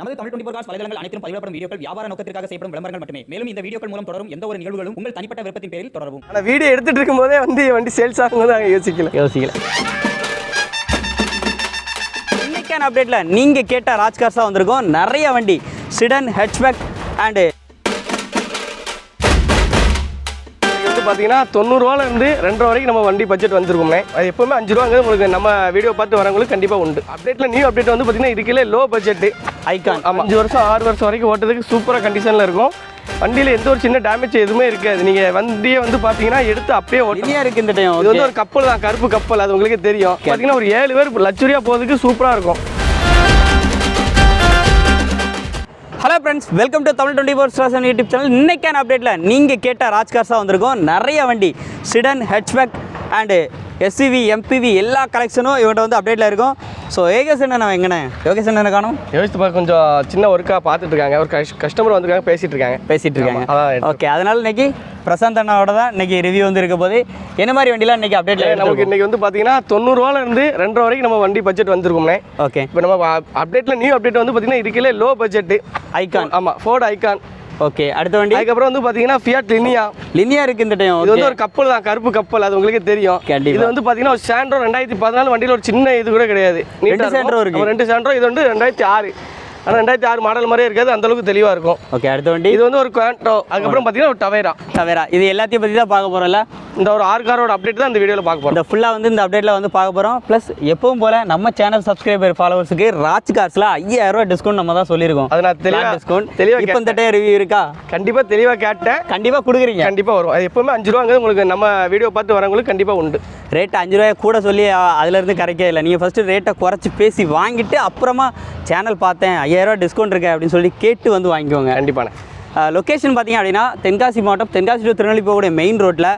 நமது Tamil twenty cos வலைதளங்கள் அனைத்தும் பதிவிடப்படும் வீடியோக்கள் வியாபார நோக்கத்திற்காக செய்யப்படும் விளம்பரங்கள் மட்டுமே. மேலும் இந்த வீடியோக்கள் மூலம் தொடரும் எந்த ஒரு நிகழ்வுகளும் உங்கள் தனிப்பட்ட விருப்பத்தின் பேரில் தொடரவும். ஆனால் வீடியோ எடுத்துட்டு இருக்கும்போதே வந்து வண்டி சேல்ஸ் ஆகும்போது நாங்கள் யோசிக்கல. யோசிக்கல. இன்னைக்கான அப்டேட்ல நீங்க கேட்ட ராஜ்கார்ஸ் தான் வந்திருக்கோம். நிறைய வண்டி. சிடன் ஹெட்ச்பேக் அண்டு வந்து பார்த்தீங்கன்னா தொண்ணூறுவால இருந்து ரெண்டரை வரைக்கும் நம்ம வண்டி பட்ஜெட் வந்திருக்கோம்னே. அது எப்பவுமே அஞ்சு ரூபாங்கிறது உங்களுக்கு நம்ம வீடியோ பார்த்து வரவங்களுக்கு கண்டிப்பாக உண்டு. அப்டேட்ல நியூ அப்டேட் வந்து பார்த்தீங்கன்னா இதுக்கே லோ பட்ஜெட் ஐகான் ஆமாம் அஞ்சு வருஷம் ஆறு வருஷம் வரைக்கும் ஓட்டுறதுக்கு சூப்பராக கண்டிஷனில் இருக்கும். வண்டியில் எந்த ஒரு சின்ன டேமேஜ் எதுவுமே இருக்காது. நீங்கள் வண்டியை வந்து பார்த்தீங்கன்னா எடுத்து அப்படியே ஓட்டலாம் இனியா இருக்கு இந்த டைம் இது வந்து ஒரு கப்பல் தான் கருப்பு கப்பல் அது உங்களுக்கே தெரியும். பார்த்தீங்கன்னா ஒரு ஏழு பேர் லக்ஸுரியாக போகிறதுக்கு சூப்பராக இருக்கும். Hello friends welcome to Tamil twenty four stars YouTube channel இன்றைக்கான அப்டேட்டில் நீங்கள் கேட்ட ராஜ்கார்ஸ் வந்திருக்கோம். நிறைய வண்டி sedan hatchback and SCV MPV எல்லா கலெக்ஷனும் இவன்கிட்ட வந்து அப்டேட்டில் இருக்கும். ஸோ ஏகேஸ் என்ன நம்ம எங்கண்ணே? யோகேஷ் என்ன காணும்? யோசித்து பார்க்க கொஞ்சம் சின்ன ஒர்க்காக பார்த்துட்டு இருக்காங்க ஒரு கஸ்டமர் வந்திருக்காங்க பேசிட்டு இருக்காங்க பேசிட்டு இருக்காங்க ஓகே அதனால இன்னைக்கு பிரசாந்த் அண்ணாவோட தான் இன்னைக்கு ரிவ்யூ வந்து இருக்க போது என்ன மாதிரி வண்டிலாம் இன்னைக்கு அப்டேட்ல நமக்கு இன்னைக்கு வந்து பார்த்தீங்கன்னா தொண்ணூறுவால இருந்து ரெண்டரை வரைக்கும் நம்ம வண்டி பட்ஜெட் வந்திருக்கோம்னே ஓகே இப்போ நம்ம அப்டேட்ல நியூ அப்டேட் வந்து பார்த்தீங்கன்னா இதுக்கே லோ பட்ஜெட் ஐகான் ஆமாம் ஃபோர்ட் ஐகான் ஓகே அடுத்த வண்டி அதுக்கப்புறம் வந்து பார்த்தீங்கன்னா ஃபியாட் லினியா லினியா இருக்கு இந்த டைம் இது வந்து ஒரு கப்பல் தான் கருப்பு கப்பல் அது உங்களுக்கே தெரியும். இது வந்து பார்த்தீங்கன்னா ஒரு சாண்ட்ரோ ரெண்டாயிரத்தி பதினாலு வண்டியில் ஒரு சின்ன இது கூட கிடையாது ரெண்டு. Sandro இருக்கு. ரெண்டு சாண்ட்ரோ இது வந்து ரெண்டாயிரத்தி ஆறு ஆனால் ரெண்டாயிரத்தி ஆறு மாடல் மாதிரியே இருக்காது. அந்த அளவுக்கு தெளிவாக இருக்கும். ஓகே அடுத்த வண்டி? இது வந்து ஒரு குவாண்டோ அதுக்கப்புறம் பார்த்தீங்கன்னா ஒரு டவேரா தவேரா இது எல்லாத்தையும் பற்றி தான் பார்க்க போகிறோம்ல இந்த ஒரு ஆறு காரோட அப்டேட் தான் இந்த வீடியோவில் பார்க்க போகிறோம் இந்த ஃபுல்லாக வந்து இந்த அப்டேட்டில் வந்து பார்க்க போகிறோம் ப்ளஸ் எப்பவும் போல் நம்ம சேனல் சப்ஸ்கிரைபர் ஃபாலோவர்ஸுக்கு ராஜ் கார்ஸில் ஐயாயிரம் ரூபாய் டிஸ்கவுண்ட் நம்ம தான் சொல்லியிருக்கோம். அது நான் தெளிவா- டிஸ்கவுண்ட் தெளிவா இப்போ இந்த டைம் ரிவ்யூ இருக்கா? கண்டிப்பாக தெளிவாக கேட்டேன். கண்டிப்பாக கொடுக்குறீங்க. கண்டிப்பாக வரும். அது எப்பவுமே அஞ்சு ரூபாங்கிறது உங்களுக்கு நம்ம வீடியோ பார்த்து வரவங்களுக்கு கண்டிப்பாக உண்டு. ரேட் அஞ்சு ரூபாய் கூட சொல்லி அதுலேருந்து கரைக்கவே இல்லை. நீங்கள் ஃபஸ்ட்டு ரேட்டை குறைச்சி பேசி வாங்கிட்டு அப்புறமா சேனல் பார்த்தேன் ஐயாயிரம் டிஸ்கவுண்ட் இருக்கு அப்படின்னு சொல்லி கேட்டு வந்து வாங்கிக்கோங்க. கண்டிப்பாண்ணே லொக்கேஷன் பார்த்தீங்க அப்படின்னா தென்காசி மாவட்டம் தென்காசி டு திருநெல்வேலி போகக்கூடிய மெயின் ரோட்டில்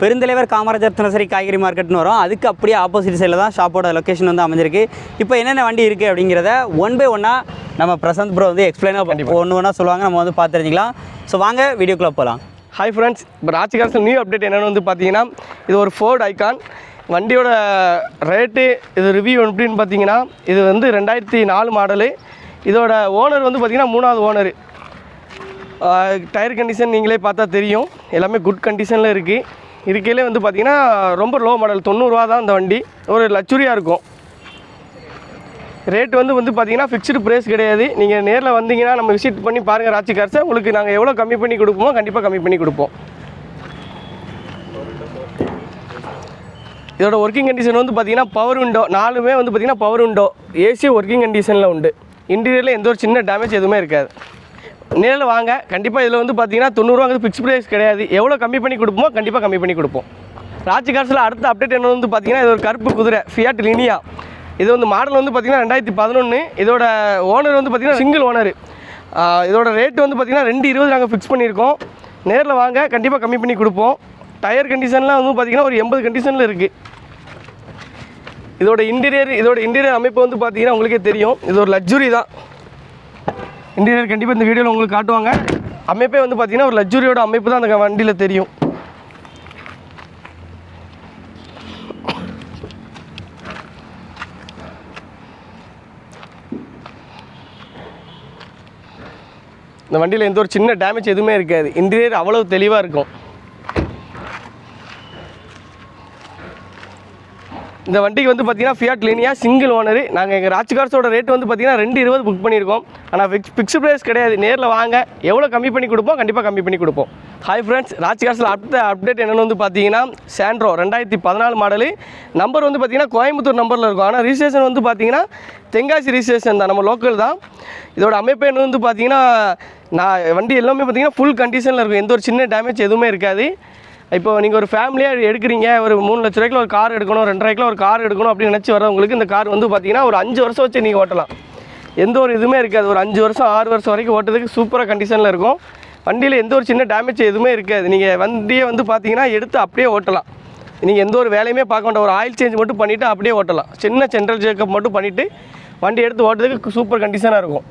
பெருந்தலைவர் காமராஜர் தினசரி காய்கறி மார்க்கெட்னு வரும். அதுக்கு அப்படியே ஆப்போசிட் சைடில் தான் ஷாப்போட லொக்கேஷன் வந்து அமைஞ்சிருக்கு. இப்போ என்னென்ன வண்டி இருக்குது அப்படிங்கிறத ஒன் பை ஒன்னாக நம்ம பிரசாந்த் ப்ரோ வந்து எக்ஸ்பிளைனாக ஒன்று ஒன்றா சொல்லுவாங்க. நம்ம வந்து பார்த்து தெரிஞ்சுக்கலாம். ஸோ வாங்க வீடியோக்குள்ளே போகலாம் ஹாய் ஃப்ரெண்ட்ஸ் இப்போ ராஜ்காரத்தில் நியூ அப்டேட் என்னென்னு வந்து பார்த்தீங்கன்னா இது ஒரு ஃபோர்ட் ஐகான் வண்டியோட ரேட்டு இது ரிவ்யூ எப்படின்னு பார்த்தீங்கன்னா இது வந்து ரெண்டாயிரத்தி நாலு மாடலு இதோட ஓனர் வந்து பார்த்தீங்கன்னா மூணாவது ஓனரு டயர் கண்டிஷன் நீங்களே பார்த்தா தெரியும். எல்லாமே குட் கண்டிஷனில் இருக்குது இருக்கையிலே வந்து பார்த்திங்கன்னா ரொம்ப லோ மாடல் தொண்ணூறுரூவா தான் இந்த வண்டி. ஒரு லச்சுரியாக இருக்கும். ரேட் வந்து வந்து பார்த்திங்கன்னா ஃபிக்ஸ்டு ப்ரைஸ் கிடையாது. நீங்கள் நேரில் வந்தீங்கன்னா நம்ம விசிட் பண்ணி பாருங்கள் ராட்சி கார்ஸை உங்களுக்கு நாங்கள் எவ்வளோ கம்மி பண்ணி கொடுப்போமோ கண்டிப்பாக கம்மி பண்ணி கொடுப்போம். இதோட ஒர்க்கிங் கண்டிஷன் வந்து பார்த்தீங்கன்னா பவர் விண்டோ நாலுமே வந்து பார்த்தீங்கன்னா பவர் விண்டோ ஏசி ஒர்க்கிங் கண்டிஷனில் உண்டு. இன்டீரியரில் எந்த ஒரு சின்ன டேமேஜ் எதுவுமே இருக்காது. நேரில் வாங்க கண்டிப்பாக இதில் வந்து பார்த்தீங்கன்னா தொண்ணூறுவாங்கிறது ஃபிக்ஸ் ப்ரைஸ் கிடையாது. எவ்வளோ கம்மி பண்ணி கொடுப்போமோ கண்டிப்பாக கம்மி பண்ணி கொடுப்போம். ராஜ் கார்ஸில் அடுத்த அப்டேட் என்ன வந்து பார்த்தீங்கன்னா இது ஒரு கருப்பு குதிரை ஃபியாட் லினியா இது வந்து மாடல் வந்து பார்த்தீங்கன்னா ரெண்டாயிரத்தி பதினொன்று இதோட ஓனர் வந்து பார்த்தீங்கன்னா சிங்கிள் ஓனர் இதோட ரேட் வந்து பார்த்தீங்கன்னா ரெண்டு இருபது நாங்கள் ஃபிக்ஸ் பண்ணியிருக்கோம். நேரில் வாங்க கண்டிப்பாக கம்மி பண்ணி கொடுப்போம். டயர் கண்டிஷன்லாம் வந்து பார்த்தீங்கன்னா ஒரு எண்பது கண்டிஷனில் இருக்குது இதோட இன்டீரியர் இதோட இன்டீரியர் அமைப்பு வந்து பார்த்தீங்கன்னா உங்களுக்கே தெரியும். இது ஒரு லக்ஸுரி தான். இன்டீரியர் கண்டிப்பாக இந்த வீடியோவில் உங்களுக்கு காட்டுவாங்க. அமைப்பே வந்து பார்த்தீங்கன்னா ஒரு லக்ஸுரியோட அமைப்பு தான் அந்த வண்டியில் தெரியும். இந்த வண்டியில் எந்த ஒரு சின்ன டேமேஜ் எதுவுமே இருக்காது. இன்டீரியர் அவ்வளோ தெளிவாக இருக்கும். இந்த வண்டிக்கு வந்து பார்த்தீங்கன்னா ஃபியாட் லினியா சிங்கிள் ஓனர் நாங்கள் எங்கள் ராஜ்கார்ஸோட ரேட் வந்து பார்த்தீங்கன்னா ரெண்டு இருபது புக் பண்ணியிருக்கோம். ஆனால் ஃபிக்ஸ் ஃபிக்ஸ்டு ப்ரைஸ் கிடையாது. நேரில் வாங்க. எவ்வளோ கம்மி பண்ணி கொடுப்போம்? கண்டிப்பாக கம்மி பண்ணி கொடுப்போம். ஹாய் ஃப்ரெண்ட்ஸ் ராஜ் கார்ஸில் அடுத்த அப்டேட் என்னென்னு வந்து பார்த்தீங்கன்னா சாண்ட்ரோ ரெண்டாயிரத்தி பதினாலு மாடலு நம்பர் வந்து பார்த்தீங்கன்னா கோயம்புத்தூர் நம்பரில் இருக்கும். ஆனால் ரிஜிஸ்ட்ரேஷன் வந்து பார்த்தீங்கன்னா தென்காசி ரிஜிஸ்ட்ரேஷன் தான். நம்ம லோக்கல் தான். இதோட அமைப்பு என்ன வந்து பார்த்தீங்கன்னா நான் வண்டி எல்லாமே பார்த்தீங்கன்னா ஃபுல் கண்டிஷனில் இருக்கும். எந்த ஒரு சின்ன டேமேஜ் எதுவுமே இருக்காது. இப்போ நீங்கள் ஒரு ஃபேமிலியாக எடுக்கிறீங்க ஒரு மூணு லட்ச ரூபாய்க்குள்ள ஒரு கார் எடுக்கணும் ரெண்டு ஒரு கார் எடுக்கணும் அப்படின்னு நினச்சி வரவங்களுக்கு இந்த கார் வந்து பார்த்தீங்கன்னா ஒரு அஞ்சு வருஷம் வச்சு நீங்கள் ஓட்டலாம். எந்த ஒரு இதுவுமே இருக்காது. ஒரு அஞ்சு வருஷம் ஆறு வருஷம் வரைக்கும் ஓட்டுறதுக்கு சூப்பராக கண்டிஷனில் இருக்கும். வண்டியில் எந்த ஒரு சின்ன டேமேஜ் எதுவுமே இருக்காது. நீங்கள் வண்டியை வந்து பார்த்தீங்கன்னா எடுத்து அப்படியே ஓட்டலாம். நீங்கள் எந்த ஒரு வேலையுமே பார்க்க வேண்டாம். ஒரு ஆயில் சேஞ்ச் மட்டும் பண்ணிவிட்டு அப்படியே ஓட்டலாம். சின்ன சென்ட்ரல் செக்கப் மட்டும் பண்ணிவிட்டு வண்டி எடுத்து ஓட்டுறதுக்கு சூப்பர் கண்டிஷனாக இருக்கும்.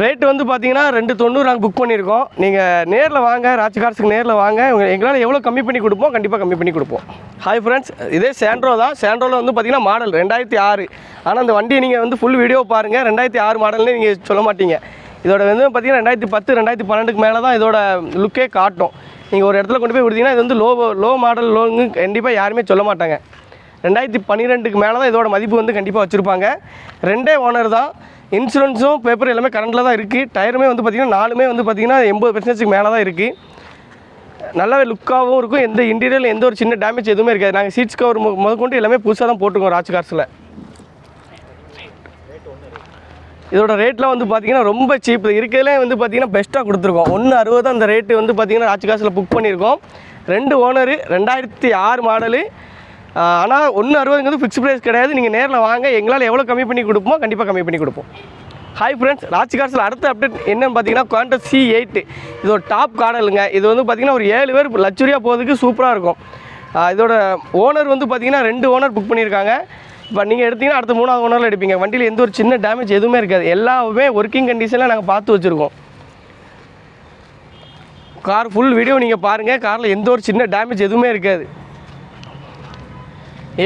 ரேட் வந்து பார்த்தீங்கன்னா ரெண்டு தொண்ணூறு நாங்கள் புக் பண்ணியிருக்கோம். நீங்கள் நேரில் வாங்க ராஜ் கார்ஸுக்கு நேரில் வாங்க. எங்களால் எவ்வளோ கம்மி பண்ணி கொடுப்போம் கண்டிப்பாக கம்மி பண்ணி கொடுப்போம். ஹாய் ஃப்ரெண்ட்ஸ் இதே சேண்ட்ரோ தான். சேண்ட்ரோவில் வந்து பார்த்தீங்கன்னா மாடல் ரெண்டாயிரத்தி ஆறு. ஆனால் அந்த வண்டியை நீங்கள் வந்து ஃபுல் வீடியோ பாருங்கள் ரெண்டாயிரத்தி ஆறு மாடல்னு நீங்கள் சொல்ல மாட்டீங்க. இதோட வந்து பார்த்தீங்கன்னா ரெண்டாயிரத்தி பத்து ரெண்டாயிரத்தி பன்னெண்டுக்கு மேலே தான் இதோட லுக்கே காட்டும். நீங்கள் ஒரு இடத்துல கொண்டு போய் விடுத்தீங்கன்னா இது வந்து லோ லோ மாடல் லோன்னு கண்டிப்பாக யாருமே சொல்ல மாட்டாங்க. ரெண்டாயிரத்தி பன்னிரெண்டுக்கு மேலே தான் இதோட மதிப்பு வந்து கண்டிப்பாக வச்சுருப்பாங்க. ரெண்டே ஓனர் தான். இன்சூரன்ஸும் பேப்பர் எல்லாமே கரண்டில் தான் இருக்குது. டயருமே வந்து பார்த்திங்கன்னா நாலுமே வந்து பார்த்திங்கன்னா எண்பது பெர்சன்டேஜுக்கு மேலே தான் இருக்குது. நல்லாவே லுக்காகவும் இருக்கும். எந்த இன்டீரியரில் எந்த ஒரு சின்ன டேமேஜ் எதுவுமே இருக்காது. நாங்கள் சீட்ஸ் கவர் முதற்கொண்டு எல்லாமே புதுசாக தான் போட்டிருக்கோம் ராஜ் கார்ஸில் இதோட ரேட்லாம் வந்து பார்த்திங்கன்னா ரொம்ப சீப் இருக்கிறதுலே வந்து பார்த்தீங்கன்னா பெஸ்ட்டாக கொடுத்துருக்கோம். ஒன்று அறுபது அந்த ரேட்டு வந்து பார்த்தீங்கன்னா ராஜ் காசில் புக் பண்ணியிருக்கோம். ரெண்டு ஓனரு ரெண்டாயிரத்தி ஆறு மாடலு ஆனால் ஒன்று அறுபதுங்கிறது ஃபிக்ஸ் ப்ரைஸ் கிடையாது. நீங்கள் நேரில் வாங்க. எங்களால் எவ்வளோ கம்மி பண்ணி கொடுப்போமோ கண்டிப்பாக கம்மி பண்ணி கொடுப்போம். ஹாய் ஃப்ரெண்ட்ஸ் ராஜ் கார்ஸில் அடுத்த அப்டேட் என்னன்னு பார்த்தீங்கன்னா குவான்டஸ் சி எயிட்டு இது ஒரு டாப் காடலுங்க. இது வந்து பார்த்தீங்கன்னா ஒரு ஏழு பேர் லச்சுரியாக போகிறதுக்கு சூப்பராக இருக்கும். இதோட ஓனர் வந்து பார்த்திங்கன்னா ரெண்டு ஓனர் புக் பண்ணியிருக்காங்க. இப்போ நீங்கள் எடுத்தீங்கன்னா அடுத்த மூணாவது ஓனரில் எடுப்பீங்க. வண்டியில் எந்த ஒரு சின்ன டேமேஜ் எதுவுமே இருக்காது. எல்லாமே ஒர்க்கிங் கண்டிஷனில் நாங்கள் பார்த்து வச்சுருக்கோம். கார் ஃபுல் வீடியோ நீங்கள் பாருங்கள் காரில் எந்த ஒரு சின்ன டேமேஜ் எதுவுமே இருக்காது.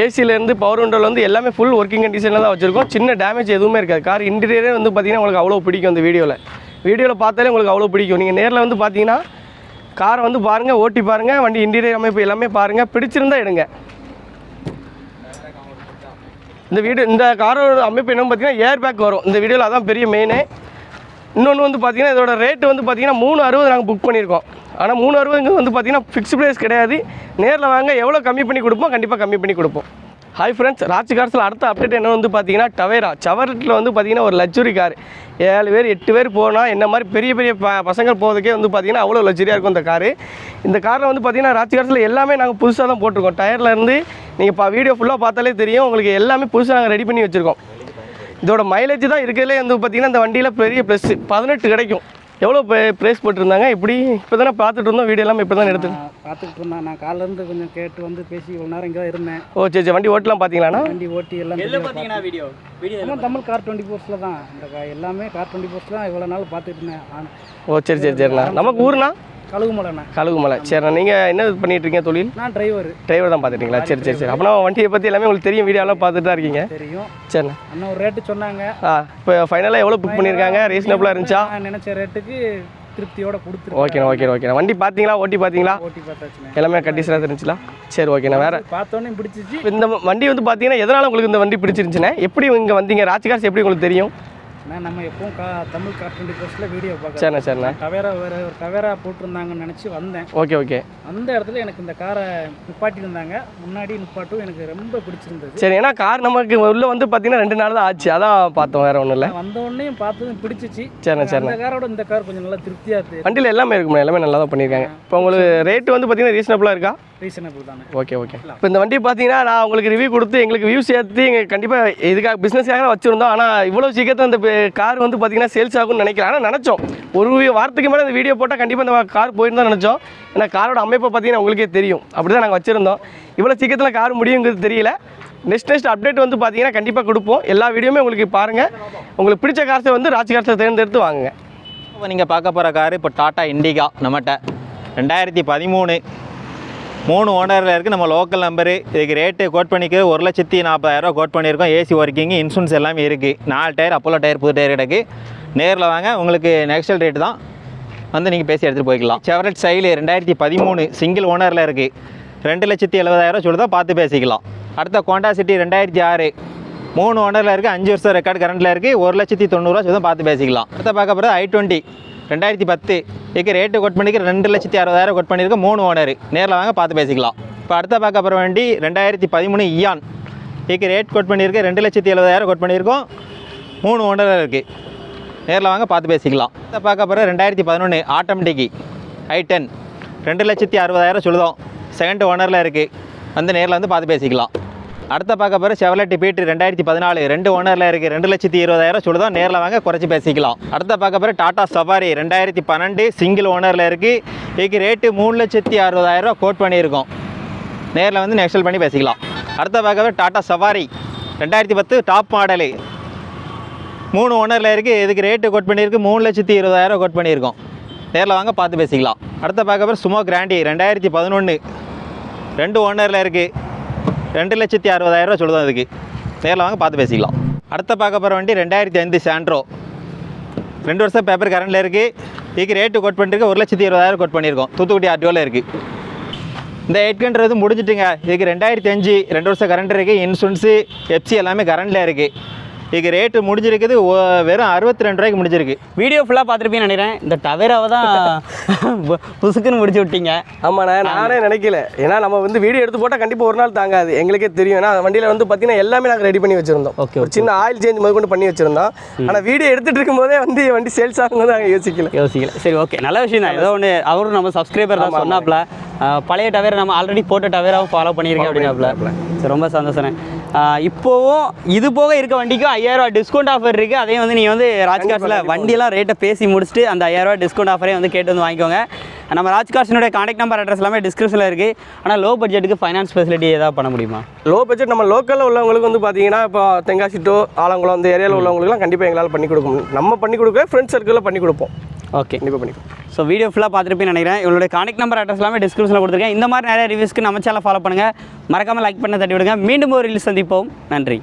ஏசிலேருந்து பவர் விண்டோவில் எல்லாமே ஃபுல் ஒர்க்கிங் கண்டிஷனில் தான் வச்சுருக்கோம். சின்ன டேமேஜ் எதுவுமே இருக்காது. கார் இன்டீரியரே வந்து பார்த்தீங்கன்னா உங்களுக்கு அவ்வளோ பிடிக்கும் அந்த வீடியோவில் வீடியோவில் பார்த்தாலே உங்களுக்கு அவ்வளோ பிடிக்கும். நீங்கள் நேரில் வந்து பார்த்தீங்கன்னா காரை வந்து பாருங்கள் ஓட்டி பாருங்கள் வண்டி இன்டீரியர் அமைப்பு எல்லாமே பாருங்கள் பிடிச்சிருந்தா எடுங்க. இந்த வீடு இந்த காரோட அமைப்பு என்னன்னு பார்த்தீங்கன்னா ஏர் பேக் வரும். இந்த வீடியோவில் அதான் பெரிய மெயினு இன்னொன்று வந்து பார்த்தீங்கன்னா இதோட ரேட்டு வந்து பார்த்தீங்கன்னா மூணு அறுபது நாங்கள் புக் பண்ணியிருக்கோம். ஆனால் மூணு அறுபதுங்கிறது வந்து பார்த்தீங்கன்னா ஃபிக்ஸ் ப்ரைஸ் கிடையாது. நேரில் வாங்க எவ்வளோ கம்மி பண்ணி கொடுப்போம் கண்டிப்பாக கம்மி பண்ணி கொடுப்போம். ஹாய் ஃப்ரெண்ட்ஸ் ராஜ் கார்ஸில் அடுத்த அப்டேட் என்ன வந்து பார்த்தீங்கன்னா டவேரா. சவரட்டில் வந்து பார்த்தீங்கன்னா ஒரு லக்ஸுரி கார் ஏழு பேர் எட்டு பேர் போனால் என்ன மாதிரி பெரிய பெரிய ப பசங்கள் போகிறதுக்கே வந்து பார்த்தீங்கன்னா அவ்வளோ லக்ஸரியாக இருக்கும் இந்த காரு இந்த காரில் வந்து பார்த்தீங்கன்னா ராஜ் கார்ஸில் எல்லாமே நாங்கள் புதுசாக தான் போட்டிருக்கோம். டயர்லேருந்து நீங்கள் இப்போ வீடியோ ஃபுல்லாக பார்த்தாலே தெரியும். உங்களுக்கு எல்லாமே புதுசாக நாங்கள் ரெடி பண்ணி வச்சுருக்கோம். இதோட மைலேஜ் தான் இருக்கிறதுலே வந்து பார்த்தீங்கன்னா இந்த வண்டியில் பெரிய ப்ளஸ் பதினெட்டு கிடைக்கும். எவ்வளோ ப்ரைஸ் போட்டிருந்தாங்க? இப்படி இப்போ தானே பார்த்துட்டு இருந்தோம். வீடியோ எல்லாம் இப்போ தானே எடுத்து நான் பார்த்துக்கிட்டு இருந்தேன். நான் காலைல இருந்து கொஞ்சம் கேட்டு வந்து பேசி இவ்வளோ நேரம் இங்கே தான் இருந்தேன். ஓ சரி சரி. வண்டி ஓட்டலாம் பார்த்தீங்களாண்ணா? வண்டி ஓட்டி எல்லாம் பார்த்தீங்கன்னா video video Tamil car twenty ஃபோர்ஸில் தான். இந்த எல்லாமே கார் டுவெண்ட்டி ஃபோர்ஸ் தான் இவ்வளோ நாள் பார்த்துட்டு இருந்தேன். ஓ சரி சரி சரிண்ணா. நமக்கு ஊர்னா கழுகுமலைண்ணே. கழுகுமலை. சரிண்ணா நீங்கள் என்ன பண்ணிட்டு இருக்கீங்க தொழில்? நான் டிரைவர் டிரைவர் தான் பார்த்துட்டீங்களா? சரி சரி சரி. அப்போனா வண்டியை பற்றி எல்லாமே உங்களுக்கு தெரியும். வீடியோலாம் பார்த்துட்டு தான் இருக்கீங்க. தெரியும். சரிண்ணா. அண்ணன் ஒரு ரேட்டு சொன்னாங்க. ஆ இப்போ ஃபைனலாக எவ்வளோ புக் பண்ணியிருக்காங்க? ரீசனபுளாக இருந்துச்சா? நான் நினச்ச ரேட்டுக்கு திருப்தியோட கொடுத்துருக்கேன். ஓகேண்ணா ஓகேண்ணா ஓகேண்ணா. வண்டி பார்த்தீங்களா? ஓட்டி பார்த்தீங்களா? ஓட்டி பார்த்தாச்சுண்ணே. எல்லாமே கண்டிஷனாக தெரிஞ்சுங்களா சரி ஓகேண்ணா. வேறு பார்த்தோன்னே பிடிச்சிச்சு. இந்த வண்டி வந்து பார்த்தீங்கன்னா எதனால் உங்களுக்கு இந்த வண்டி பிடிச்சிருந்துச்சுண்ணே? எப்படி இங்கே வந்தீங்க? ராஜ்கார்ஸ் எப்படி உங்களுக்கு தெரியும்? நான் நம்ம எப்பவும் கா தமிழ் கார் டுவெண்ட்டி ஃபோர்ஸில் வீடியோ பார்க்குறேன் சரிண்ணா சரிண்ணா. டவேரா வேறு ஒரு டவேரா போட்டிருந்தாங்கன்னு நினச்சி வந்தேன். Okay okay. அந்த இடத்துல எனக்கு இந்த காரை நிப்பாட்டியிருந்தாங்க. முன்னாடி நிப்பாட்டும் எனக்கு ரொம்ப பிடிச்சிருந்தது. சரி ஏன்னா கார் நமக்கு உள்ளே வந்து பார்த்தீங்கன்னா ரெண்டு நாள் தான் ஆச்சு. அதான் பார்த்தோம் வேறு ஒன்றும் இல்லை. நான் வந்த உடனே பார்த்ததும் பிடிச்சிச்சு. சரிண்ணா சரிண்ணா. அந்த காரோட இந்த கார் கொஞ்சம் நல்லா திருப்தியாக இருக்கு வண்டியில் எல்லாமே இருக்குமா எல்லாமே நல்லா தான் பண்ணியிருக்காங்க இப்போ உங்களுக்கு ரேட்டு வந்து பார்த்தீங்கன்னா ரீசனபுளாக இருக்கா? ரீசனபிள் தானே. ஓகே ஓகே இப்போ இந்த வண்டி பார்த்தீங்கன்னா நான் உங்களுக்கு ரிவ்யூ கொடுத்து எங்களுக்கு வியூ சேர்த்து எங்கள் கண்டிப்பாக இதுக்காக பிஸ்னஸ்க்காக வச்சுருந்தோம். ஆனால் இவ்வளோ சீக்கிரத்தில் இந்த கார் வந்து பார்த்தீங்கன்னா சேல்ஸ் ஆகும்னு நினைக்கிறேன். ஆனால் நினச்சோம். ஒரு வாரத்துக்கு மேலே இந்த வீடியோ போட்டால் கண்டிப்பாக இந்த கார் போயிருந்தா நினச்சோம். ஏன்னா காரோட அமைப்பை பார்த்தீங்கன்னா உங்களுக்கே தெரியும். அப்படி தான் நாங்கள் வச்சுருந்தோம். இவ்வளோ சீக்கிரத்தில் கார் முடியுங்கிறது தெரியல. நெக்ஸ்ட் நெக்ஸ்ட் அப்டேட் வந்து பார்த்தீங்கன்னா கண்டிப்பாக கொடுப்போம். எல்லா வீடியோமே உங்களுக்கு பாருங்கள் உங்களுக்கு பிடிச்ச கார்ஸை வந்து ராஜ் கார்ஸை தேர்ந்தெடுத்து வாங்குங்க. இப்போ நீங்கள் பார்க்க போகிற காரு இப்போ டாட்டா இண்டிகா நம்மகிட்ட. ரெண்டாயிரத்தி பதிமூணு மூணு ஓனரில் இருக்குது நம்ம லோக்கல் நம்பரு இதுக்கு ரேட்டு கோட் பண்ணிக்க. ஒரு லட்சத்தி நாற்பதாயிரரூவா கோட் பண்ணியிருக்கோம் ஏசி ஒர்க்கிங்கு இன்சூரன்ஸ் எல்லாமே இருக்குது நாலு டயர் அப்போலோ டயர் புது டயர் கிடக்கு. நேரில் வாங்க. உங்களுக்கு நெக்ஸ்டல் ரேட்டு தான். வந்து நீங்கள் பேசி எடுத்துகிட்டு போய்க்கலாம். செவரட் சைலு ரெண்டாயிரத்தி பதிமூணு சிங்கிள் ஓனரில் இருக்குது ரெண்டு லட்சத்தி எழுபதாயிரம் சொல்லுதா பார்த்து பேசிக்கலாம். அடுத்த கோண்டா சிட்டி ரெண்டாயிரத்தி ஆறு. மூணு ஓனரில் இருக்குது அஞ்சு வருஷம் ரெக்கார்டு கரண்ட்டில் இருக்குது ஒரு லட்சத்தி தொண்ணூறுரூவா சொல்லுதா பார்த்து பேசிக்கலாம். அடுத்த பார்க்க போகிறது ஐ டுவெண்ட்டி ரெண்டாயிரத்தி பத்து இதுக்கு ரேட்டு கொட் பண்ணிக்கு ரெண்டு லட்சத்தி அறுபதாயிரம் கொட் பண்ணியிருக்கு மூணு ஓனர் நேரில் வாங்க பார்த்து பேசிக்கலாம். இப்போ அடுத்த பார்க்க போகிற வண்டி ரெண்டாயிரத்தி பதிமூணு இயான் இதுக்கு ரேட் கொட் பண்ணியிருக்கு ரெண்டு லட்சத்தி எழுபதாயிரம் கொட் பண்ணியிருக்கோம் மூணு ஓனரில் இருக்குது நேரில் வாங்க பார்த்து பேசிக்கலாம். அடுத்த பார்க்க போகிற ரெண்டாயிரத்தி பதினொன்று ஆட்டோமேட்டிக்கு ஐ டென் ரெண்டு லட்சத்தி அறுபதாயிரம் சொல்லுதோம். செகண்ட் ஓனரில் இருக்குது வந்து நேரில் வந்து பார்த்து பேசிக்கலாம். அடுத்த பார்க்க போகிற செவலட்டி பீட்டு ரெண்டாயிரத்தி பதினாலு ரெண்டு ஓனரில் இருக்குது ரெண்டு லட்சத்தி இருபதாயிரம். சொல்லுதோம் நேரில் வாங்க குறைச்சி பேசிக்கலாம். அடுத்த பார்க்க போகிற டாடா சஃபாரி ரெண்டாயிரத்தி பன்னெண்டு சிங்கிள் ஓனரில் இருக்குது இதுக்கு ரேட்டு மூணு லட்சத்தி அறுபதாயிரம் கோட் பண்ணியிருக்கோம். நேரில் வந்து நெக்ஸ்டல் பண்ணி பேசிக்கலாம். அடுத்த பார்க்க போகிற டாடா சஃபாரி ரெண்டாயிரத்தி பத்து டாப் மாடலு மூணு ஓனரில் இருக்குது இதுக்கு ரேட்டு கோட் பண்ணியிருக்கு மூணு லட்சத்தி இருபதாயிரம் கோட் பண்ணியிருக்கோம். நேரில் வாங்க பார்த்து பேசிக்கலாம். அடுத்த பார்க்க போகிற சுமோ கிராண்டி ரெண்டாயிரத்தி பதினொன்று ரெண்டு ஓனரில் இருக்குது ரெண்டு லட்சத்தி அறுபதாயிரரூவா சொல்லுதான் அதுக்கு நேரில் வாங்க பார்த்து பேசிக்கலாம். அடுத்த பார்க்க போகிற வண்டி ரெண்டாயிரத்தி ஐந்து சாண்ட்ரோ ரெண்டு வருஷம் பேப்பர் கரண்டில் இருக்குது இதுக்கு ரேட்டு கோட் பண்ணிருக்கு ஒரு லட்சத்தி இருபதாயிரம் கோட் பண்ணியிருக்கோம். தூத்துக்குடி ஆர்டிஓவில் இருக்குது இந்த எயிட்கன்றது முடிஞ்சிட்டுங்க. இதுக்கு ரெண்டாயிரத்தி அஞ்சு ரெண்டு வருஷம் கரண்ட் இருக்குது இன்சூரன்ஸு எஃப்சி எல்லாமே கரண்டில் இருக்குது இதுக்கு ரேட்டு முடிஞ்சிருக்குது வெறும் அறுபத்தி ரெண்டு ரூபாய்க்கு முடிஞ்சிருக்கு. வீடியோ ஃபுல்லாக பார்த்துருப்பீங்கன்னு நினைக்கிறேன். இந்த டவேராவை தான் புசுக்குன்னு முடிச்சு விட்டீங்க. ஆமாண்ணே நானே நினைக்கல. ஏன்னா நம்ம வந்து வீடியோ எடுத்து போட்டால் கண்டிப்பாக ஒரு நாள் தாங்காது. எங்களுக்கே தெரியும். ஏன்னா அந்த வண்டியில் வந்து பார்த்தீங்கன்னா எல்லாமே நாங்கள் ரெடி பண்ணி வச்சிருந்தோம். Okay, ஒரு சின்ன ஆயில் சேஞ்ச் முதல் கொண்டு பண்ணி வச்சிருந்தோம். ஆனால் வீடியோ எடுத்துட்டு இருக்கும்போதே வந்து வண்டி சேல்ஸ் ஆகும்போது நாங்கள் யோசிக்கல. யோசிக்கல. சரி ஓகே நல்ல விஷயம் தான். ஏதோ ஒன்று அவரும் நம்ம சப்ஸ்கிரைபர் தான் சொன்னாப்ல. பழைய டவேரை நம்ம ஆல்ரெடி போட்ட டவேராவும் ஃபாலோ பண்ணியிருக்கேன் அப்படின்னாப்ல. சரி ரொம்ப சந்தோஷம் இப்போவும் இது போக இருக்க வண்டிக்கும் ஐயாயிரம் ரூபாய் டிஸ்கவுண்ட் ஆஃபர் இருக்குது அதையும் வந்து நீங்கள் வந்து ராஜ்காட்ஸில் வண்டியெல்லாம் ரேட்டை பேசி முடிச்சுட்டு அந்த ஐயாயிரம் ரூபாய் டிஸ்கவுண்ட் ஆஃபரே வந்து கேட்டு வந்து வாங்கிக்கோங்க. நம்ம ராஜ்காட்ஸினுடைய காண்டாக்ட் நம்பர் அட்ரஸ் எல்லாமே டிஸ்கிரிப்ஷனில் இருக்குது ஆனால் லோ பட்ஜெட்டுக்கு ஃபைனான்ஸ் ஃபெசிலிட்டி ஏதாவது பண்ண முடியுமா? லோ பட்ஜெட் நம்ம லோக்கலில் உள்ளவங்களுக்கு வந்து பார்த்தீங்கன்னா இப்போ தென்காசி டு ஆலங்குளம் அந்த ஏரியாவில் உள்ளவங்களுக்குலாம் கண்டிப்பாக எங்களால் பண்ணி கொடுக்க முடியும். நம்ம பண்ணி கொடுக்க ஃப்ரெண்ட்ஸ் சர்க்கிளில் பண்ணி கொடுப்போம். ஓகே. கண்டிப்பாக பண்ணி ஸோ வீடியோ ஃபுல்லாக பார்த்துருப்பேன்னு நினைக்கிறேன். இவங்களுடைய கான்டெக்ட் நம்பர் அட்ரஸ் எல்லாமே டிஸ்கிரிப்ஷனில் கொடுத்துருக்கேன். இந்த மாதிரி நிறைய ரிவ்யூஸ்க்கு நம்ம சேனல் ஃபாலோ பண்ணுங்கள் மறக்காமல் லைக் பண்ண தட்டி விடுங்க. மீண்டும் ஒரு ரீல் சந்திப்போம். நன்றி.